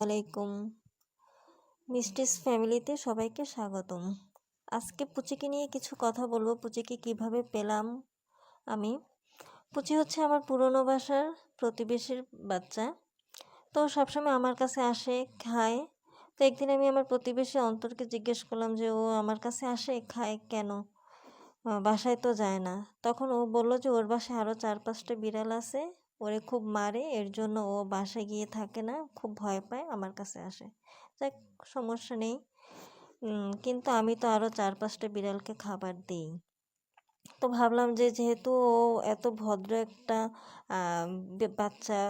আলাইকুম। মিস্টিস ফ্যামিলিতে সবাইকে স্বাগতম। আজকে পুচিকে নিয়ে কিছু কথা বলব, পুচিকে কীভাবে পেলাম আমি। পুচি হচ্ছে আমার পুরনো বাসার প্রতিবেশীর বাচ্চা। তো সবসময় আমার কাছে আসে, খায়। তো একদিন আমি আমার প্রতিবেশী অন্তরকে জিজ্ঞেস করলাম যে, ও আমার কাছে আসে, খায় কেন? বাসায় তো যায় না। তখন ও বলল যে, ওর বাসায় আরও চার পাঁচটা বিড়াল আছে। ওরে খুব মারে, এর জন্য ও বাসায় গিয়ে থাকে না, খুব ভয় পায়, আমার কাছে আসে। যাক, সমস্যা নেই। কিন্তু আমি তো আরও চার পাঁচটা বিড়ালকে খাবার দিই। তো ভাবলাম যে যেহেতু ও এত ভদ্র একটা বাচ্চা,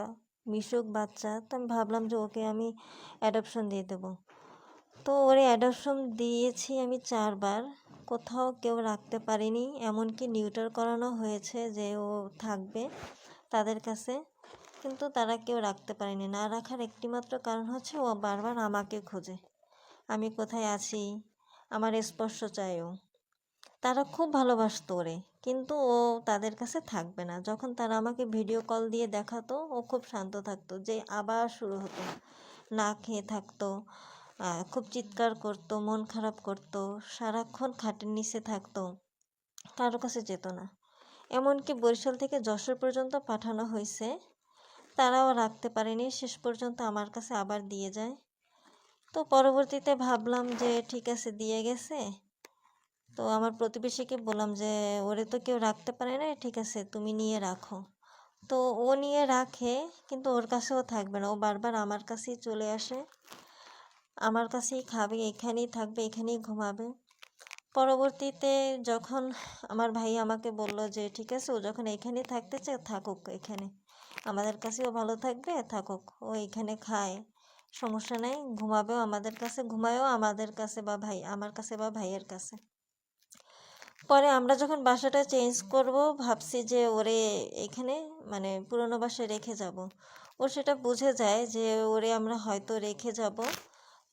মিশুক বাচ্চা, তো আমি ভাবলাম যে ওকে আমি অ্যাডপশন দিয়ে দেবো। তো ওরে অ্যাডপশন দিয়েছি আমি চারবার, কোথাও কেউ রাখতে পারিনি, এমনকি নিউটার করানো হয়েছে যে ও থাকবে। তাদের কাছে। কিন্তু তারা কেউ রাখতে পারেনি। না রাখার একটিমাত্র কারণ হচ্ছে ও বারবার আমাকে খোঁজে। আমি কোথায় আছি? আমার স্পর্শ চায়ও। তারা খুব ভালোবাসত ওরে। কিন্তু ও তাদের কাছে থাকবে না। যখন তারা আমাকে ভিডিও কল দিয়ে দেখাতো, ও খুব শান্ত থাকতো যে আবার শুরু হতো। না খেয়ে থাকতো খুব চিৎকার করতো, মন খারাপ করতো, সারাক্ষণ খাটের নিচে থাকতো। কারও কাছে যেত না। এমনকি বরিশাল থেকে যশোর পর্যন্ত পাঠানো হয়েছে। তারাও রাখতে পারেনি, শেষ পর্যন্ত আমার কাছে আবার দিয়ে যায়। তো পরবর্তীতে ভাবলাম যে ঠিক আছে, দিয়ে গেছে। তো আমার প্রতিবেশীকে বললাম যে, ওরে তো কেউ রাখতে পারে না ঠিক আছে, তুমি নিয়ে রাখো। তো ও নিয়ে রাখে, কিন্তু ওর কাছেও থাকবে না। ও বারবার আমার কাছেই চলে আসে। আমার কাছেই খাবে, এখানেই থাকবে, এখানেই ঘুমাবে। পরবর্তীতে যখন আমার ভাই আমাকে বলল যে, ঠিক আছে, ও যখন এখানে থাকতে চায়, থাকুক এখানে। আমাদের কাছেও ভালো থাকবে, থাকুক। ও এখানে খায়, সমস্যা নেই, ঘুমাবেও আমাদের কাছে, ঘুমায়ও আমাদের কাছে বা ভাই, আমার কাছে বা ভাইয়ের কাছে। পরে আমরা যখন বাসাটা চেঞ্জ করব, ভাবছি যে, ওরে এখানে মানে পুরনো বাসায় রেখে যাব। ও সেটা বুঝে যায় যে, ওরে আমরা হয়তো রেখে যাব।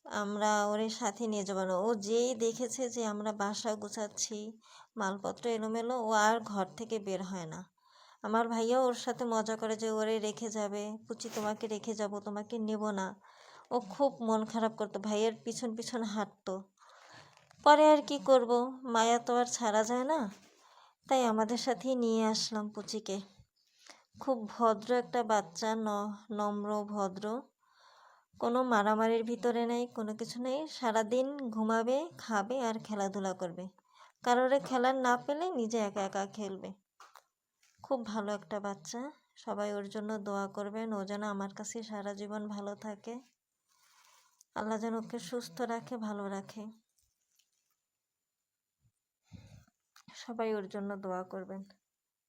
আমরা ওরে সাথে নিয়ে যাব না। ও যেই দেখেছে যে আমরা বাসা গুছাচ্ছি, মালপত্র এলোমেলো, ও আর ঘর থেকে বের হয় না। আমার ভাইয়া ওর সাথে মজা করে যে ওরে রেখে যাবে, পুচি তোমাকে রেখে যাব, তোমাকে নেব না। ও খুব মন খারাপ করতো, ভাইয়ের পিছন পিছন হাঁটতো। পরে আর কি করব, মায়া তো আর ছাড়া যায় না। তাই আমাদের সাথেই নিয়ে আসলাম পুচিকে। খুব ভদ্র একটা বাচ্চা, ন নম্র, ভদ্র। কোনো মারামারির ভিতরে নেই, কোনো কিছু নেই। সারাদিন ঘুমাবে, খাবে আর খেলাধুলা করবে। কারোরে খেলার না পেলে নিজে একা একা খেলবে। খুব ভালো একটা বাচ্চা। সবাই ওর জন্য দোয়া করবেন। ও যেন আমার কাছে সারা জীবন ভালো থাকে। আল্লাহ যেন ওকে সুস্থ রাখে, ভালো রাখে। সবাই ওর জন্য দোয়া করবেন।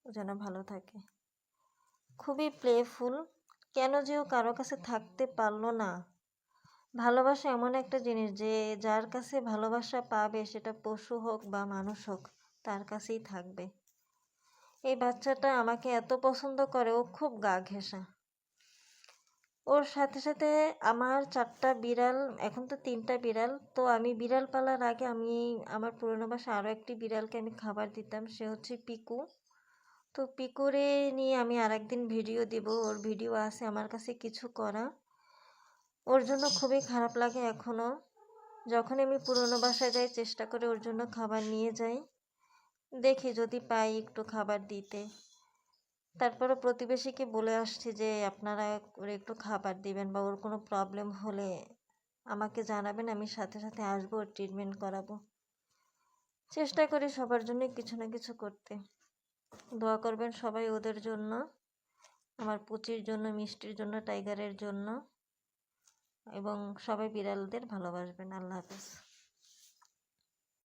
ও যেন ভালো থাকে। খুবই প্লেফুল কেন যে ও কারও কাছে থাকতে পারল না? ভালোবাসা এমন একটা জিনিস যে, যার কাছে ভালোবাসা পাবে সেটা পশু হোক বা মানুষ হোক, তার কাছেই থাকবে। এই বাচ্চাটা আমাকে এত পছন্দ করে, ও খুব গা ঘেঁষা। ওর সাথে সাথে আমার চারটা বিড়াল, এখন তো তিনটা বিড়াল, তো আমি বিড়াল পালার আগে আমি, আমার পুরনো বাসা আরও একটি বিড়ালকে আমি খাবার দিতাম, সে হচ্ছে পিকু। তো পিকুরে নিয়ে আমি আর একদিন ভিডিও দিব। ওর ভিডিও আছে আমার কাছে কিছু করা। ওর জন্য খুবই খারাপ লাগে এখনও যখন আমি পুরনো বাসায় যাই, চেষ্টা করে ওর জন্য খাবার নিয়ে যাই। দেখি যদি পাই একটু খাবার দিতে। তারপরে প্রতিবেশীকে বলে আসছি যে, আপনারা ওর একটু খাবার দিবেন বা ওর কোনো প্রবলেম হলে আমাকে জানাবেন, আমি সাথে সাথে আসব ট্রিটমেন্ট করাবো। চেষ্টা করি সবার জন্য কিছু না কিছু করতে। দোয়া করবেন সবাই ওদের জন্য, আমার পুচির জন্য, মিষ্টির জন্য, টাইগারের জন্য, এবং সবাই বিড়ালদের ভালোবাসবেন। আল্লাহ হাফেজ।